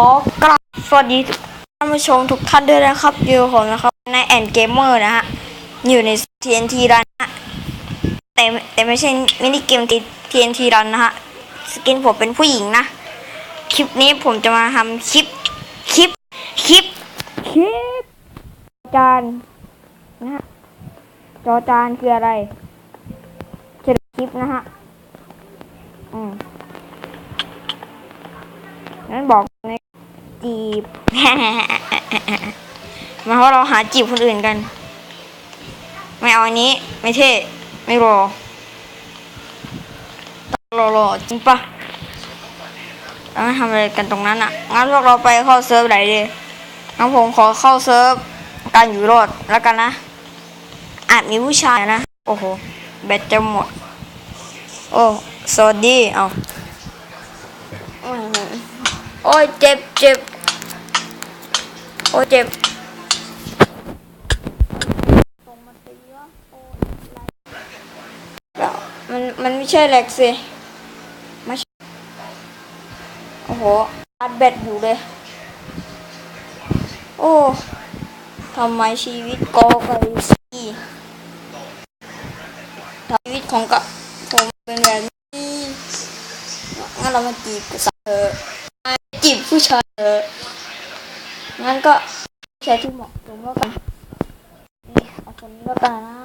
อกราบสวัสดีท่านผู้ชมทุกท่านด้วยนะครับอยู่ผมนะครับในแอนเกมเมอร์นะฮะอยู่ใน TNT รันนะแต่แต่ไม่ใช่มินิเกม TNT รันนะฮะสกินผมเป็นผู้หญิงนะ คลิปนี้ผมจะมาทำคลิปคลิปคลิปคลิปจานนะฮะจอจานคืออะไรจะคลิปนะฮะ อืมงั้นบอก จีบ มาเพราะเราหาจีบคนอื่นกัน ไม่เอาอันนี้ ไม่เท่ ไม่รอรอรอจริงปะเราไม่ทำอะไรกันตรงนั้นอะ งั้นพวกเราไปเข้าเซิร์ฟไหนดีงั้นผมขอเข้าเซิร์ฟการอยู่รอดแล้วกันนะ อาจมีผู้ชายนะ โอ้โห แบตจะหมด โอ้สวัสดี เอาอื้อหือโอ้ยเจ็บเจ็บ โอ้เจ็บแล้วมันมันไม่ใช่แหลกสิไม่ใช่โอ้โหอัดแบตอยู่เลย โอ้ทำไมชีวิตกอไก่สีชีวิตของกะผมเป็นแบบนี้งั้นเรามาจีบกันสักเถอะจีบผู้ชายเถออ งั้นก็ใช้ที่เหมาะสมแล้วกันนี่เอาคนนี้แล้วกันนะ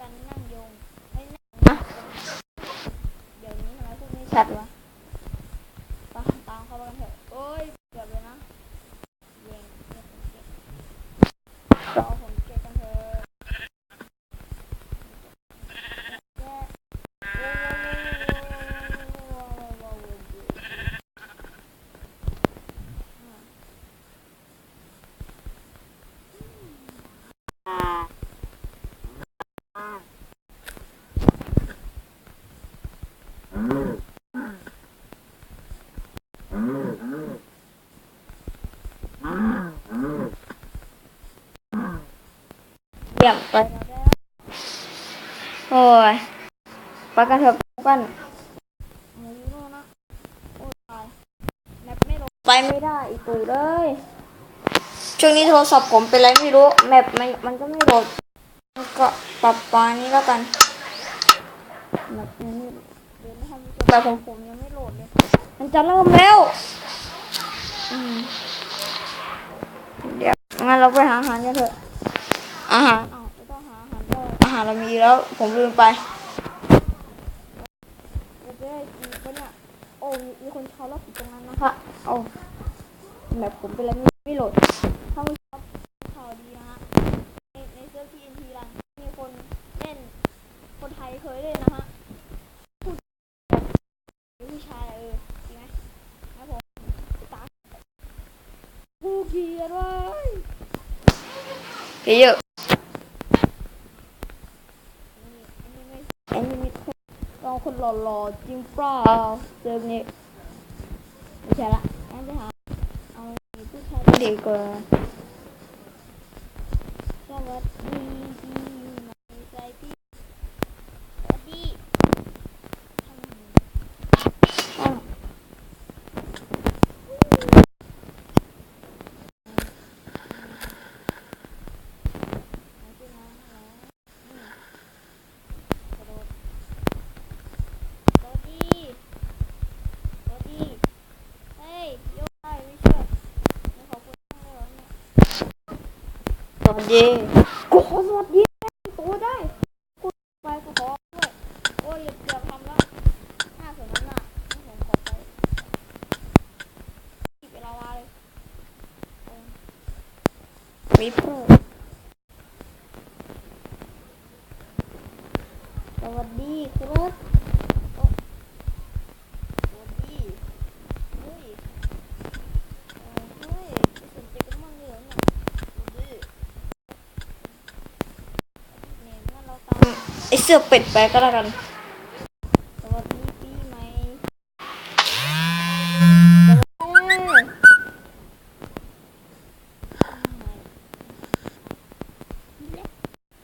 กันนั่งยงไม่นั่งนะเดี๋ยวนี้ทำไมพูดไม่ชัดวะไปตามเขาไปกันเถอะโอ้ยเกือบเลยนะเย่งเย่งเย่งรอผมเก็บกันเถอะ เยี่ยมได้โอ้ยไปกันเถอะกันหมูยูโน่นะโอ้ยตายแมปไปไม่ได้อีกตูเลย ช่วงนี้โทรศัพท์ผมเป็นไรไม่รู้ แมปมันมันก็ไม่โหลดก็ปรับปานี้แล้วกันแมปยังไม่เดี๋ยวไม่ทำแต่ของผมยังไม่โหลดเลย มันจะเริ่มแล้วเดี๋ยวงั้นเราไปหาอาหารกันเถอะ อาหารอ้าวไม่ต้องหาอาหารก็อาหารเรามีแล้ว ผมลืมไปเราจะได้กินปะเนี่ยโอ้มีมีคนชาวล็อกอยู่ตรงนั้นนะคะโอ้แบบผมเป็นอะไรไม่ไม่โหลดถ้าไม่ชอบข่าวดีนะฮะในในเซิร์ฟทีเอ็นทีรันมีคนเล่นคนไทยเคยเล่นนะฮะพูดแบบผู้ชายอะเออจริงไหมนะผมตาผู้เกียรติเว้ยเยอะอันนี้ไม่อันนี้ไม่ลอง คนหล่อๆจริงเปล่าเจอนี้ไม่ใช่ละงั้นไปหาเอาผู้ชายดีกว่าสวัสดีพี่อยู่ไหนใจพี่สวัสดีทำไมอ้าวเอาขึ้นมาแล้ว กระโดดสวัสดีสวัสดี เฮ้ยโยกได้ไม่เชื่อไม่ขอบคุณมากเลยเหรอเนี่ย สวัสดีกูขอสวัสดีตัวได้กูไปกูขอด้วยโอ้ยเกือบทำแล้วห้าสวนน้ำหน้าให้ผมขอไปอีกเวลาวาเลยเออวิปเปอร์สวัสดีครับโอ้สวัสดีเฮ้ยเอ่อเฮ้ยไม่สนใจกันบ้างเลยเหรอเนี่ยสวัสดีเนี่ยงั้นเราตาม ไอเสื้อเป็ดไปก็แล้วกัน สวัสดีปีใหม่สวัสดี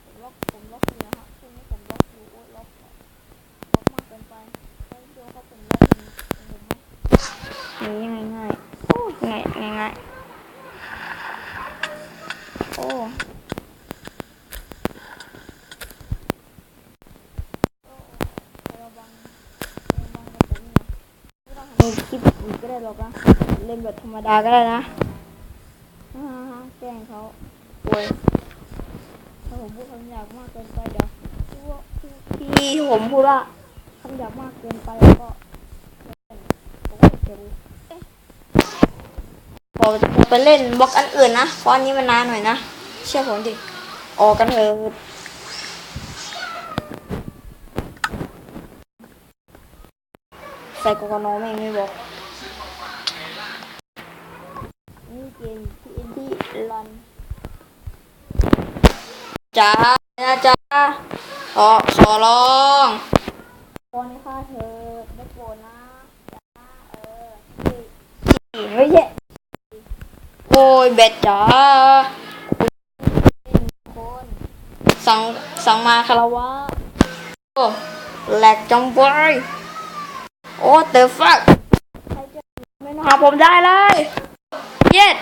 ผมล็อกผมล็อกอยู่นะฮะช่วงนี้ผมล็อกอยู่โอ้ยล็อก คลิปอีกก็ได้หรอกนะเล่นแบบธรรมดาก็ได้นะแกล้งเขาโวยถ้าผมพูดคำหยาบมากเกินไปเดี๋ยวพี่ว่าพี่ผมพูดว่าคำหยาบมากเกินไปแล้วก็ผมก็จะรู้เอ๊ะผมจะไปเล่นบล็อกอันอื่นนะเพราะอันนี้มันนานหน่อยนะ เชื่อผมดิออกกันเถอะ ใส่กกนแม่งไม่บอกนี่เกมที่อินที่รันจ้านะจ้าขอขอร้องโอนให้ข้าเธอไม่โกรธนะจ้าเออที่ไม่ใช่โอ้ยเบ็ดจ้าคนสั่งสั่งมาคาราวะโอ้แหลกจังบอย โอ้เตอฟักใครจะไม่มาหาผมได้เลย เย็ด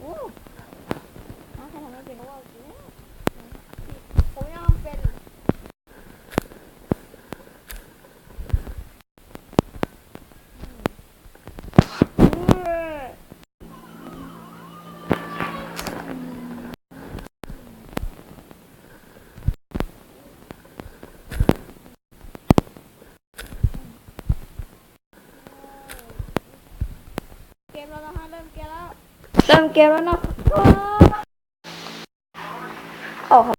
โอ้หาใครทำไม่เป็นก็ว่าสิผมยังทำเป็นอืม เกมแล้วนะฮะเริ่มเกมแล้ว เริ่มเกมแล้วนะครับโอ้ครับ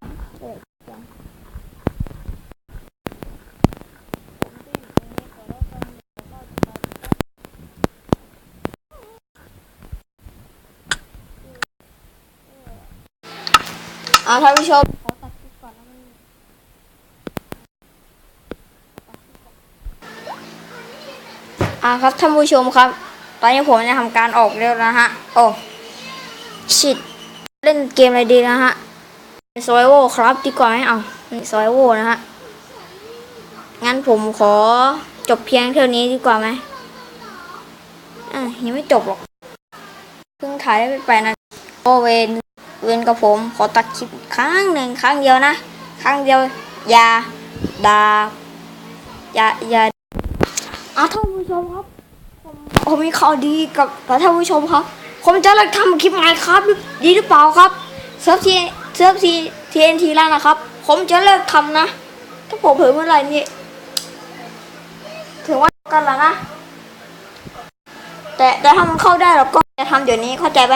อ่าท่านผู้ชมขอตัดคลิปก่อนนะมันอ่าครับท่านผู้ชมครับ ตอนนี้ผมจะทำการออกเร็วนะฮะ โอ้ ชิดเล่นเกมอะไรดีนะฮะซอยโวครับดีกว่าไหมเอาซอยโวนะฮะ งั้นผมขอจบเพียงเท่านี้ดีกว่าไหมอะยังไม่จบหรอก เพิ่งถ่ายได้ไม่ไปนะโอเวนเวนกับผมขอตัดคลิปครั้งหนึ่งครั้งเดียวนะ ครั้งเดียว อย่าดาอย่าอย่าอะท่านผู้ชมครับ ผมมีข่าวดีกับท่านผู้ชมครับ ผมจะเลิกทำคลิปใหมครับ ดีหรือเปล่าครับเซิร์ฟทีเซิร์ฟทีทีเอ็นทีแล้วนะครับ ผมจะเลิกทำนะ ถ้าผมเผยเมื่อไหร่นี่ถือว่ากันแล้วนะ แต่แต่ถ้ามันเข้าได้เราก็จะทำเดี๋ยวนี้เข้าใจไหม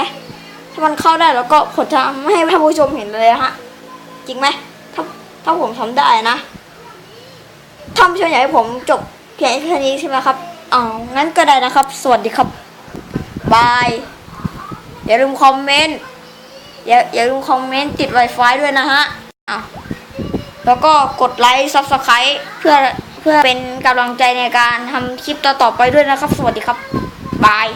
ถ้ามันเข้าได้เราก็ผมจะไม่ให้ท่านผู้ชมเห็นเลยฮะจริงไหมถ้าถ้าผมทำได้นะท่านผู้ชมอยากให้ผมจบเพียงแค่นี้ใช่ไหมครับอ๋องั้นก็ได้นะครับ สวัสดีครับบาย อย่าลืมคอมเมนต์อย่าอย่าลืมคอมเมนต์ติด Wi-Fi ด้วยนะฮะอะแล้วก็กดไลค์ซับสไคร b e เพื่อเพื่อเป็นกำลังใจในการทำคลิปต่อๆไปด้วยนะครับ สวัสดีครับ บาย